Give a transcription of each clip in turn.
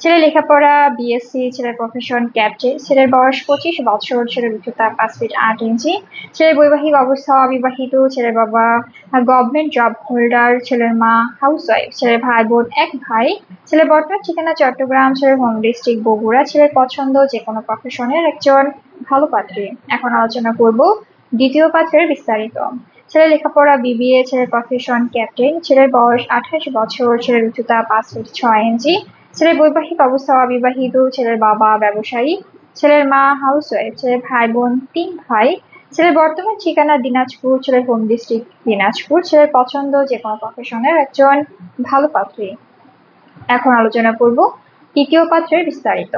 ছেলে লেখাপড়া বিএসসি ছেলের প্রফেশন ক্যাপ্টেন ছেলের বয়স পঁচিশ বছর, ছেলের উচ্চতা পাঁচ ফিট আট ইঞ্চি, ছেলের বৈবাহিক অবস্থা অবিবাহিত, ছেলের বাবা গভর্নমেন্ট জব হোল্ডার ছেলের মা হাউস ওয়াইফ ছেলের ভাই বোন এক ভাই, ছেলের বর্তমান ঠিকানা চট্টগ্রাম, ছেলের হোম ডিস্ট্রিক্ট বগুড়া, ছেলের পছন্দ যে কোনো প্রফেশনের একজন ভালো পাত্রী। এখন আলোচনা করব দ্বিতীয় পাত্রের বিস্তারিত। ছেলের লেখাপড়া বিবিএ ছেলের প্রফেশন ক্যাপ্টেন ছেলের বয়স আঠাশ বছর, ছেলের উচ্চতা পাঁচ ফিট ছয় ইঞ্চি ছেলের বৈবাহিক অবস্থা অবিবাহিত, ছেলের বাবা ব্যবসায়ী, ছেলের মা হাউস ওয়াইফ ছেলের ভাই বোন, তিন ভাই, ছেলের বর্তমান ঠিকানা দিনাজপুর, ছেলের হোম ডিস্ট্রিক্ট দিনাজপুর, ছেলের পছন্দ যে কোনো প্রফেশনের একজন ভালো পাত্রী। এখন আলোচনা করব তৃতীয় পাত্রের বিস্তারিত।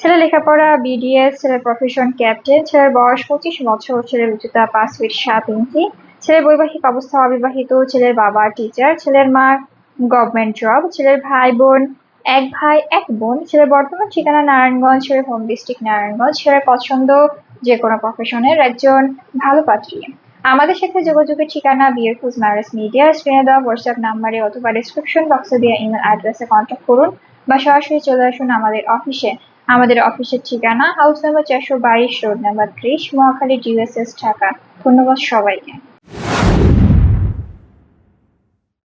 ছেলে লেখাপড়া বিডিএস ছেলের প্রফেশন ক্যাপ্টেন ছেলের বয়স পঁচিশ বছর, ছেলের উচ্চতা পাঁচ ফিট সাত ইঞ্চি, ছেলের বৈবাহিক অবস্থা অবিবাহিত, ছেলের বাবা টিচার ছেলের মা গভর্নমেন্ট জব ছেলের ভাই বোন এক ভাই, এক বোন, ছেলের বর্তমান ঠিকানা নারায়ণগঞ্জ, ছেলের হোম ডিস্ট্রিক্ট নারায়ণগঞ্জ, ছেলের পছন্দ যে কোনো প্রফেশনের একজন ভালো পাত্রী। আমাদের সাথে যোগাযোগের ঠিকানা বিয়ের খোঁজ ম্যারেজ মিডিয়া স্ক্রিনে দেওয়া হোয়াটসঅ্যাপ নাম্বারে অথবা ডিসক্রিপশন বক্সে দেওয়া ইমেল অ্যাড্রেসে কন্ট্যাক্ট করুন বা সরাসরি চলে আসুন আমাদের অফিসে আমাদের অফিসের ঠিকানা হাউস নাম্বার চারশো বাইশ রোড নাম্বার ত্রিশ, মহাখালী ডিউএসএস ঢাকা। ধন্যবাদ সবাইকে।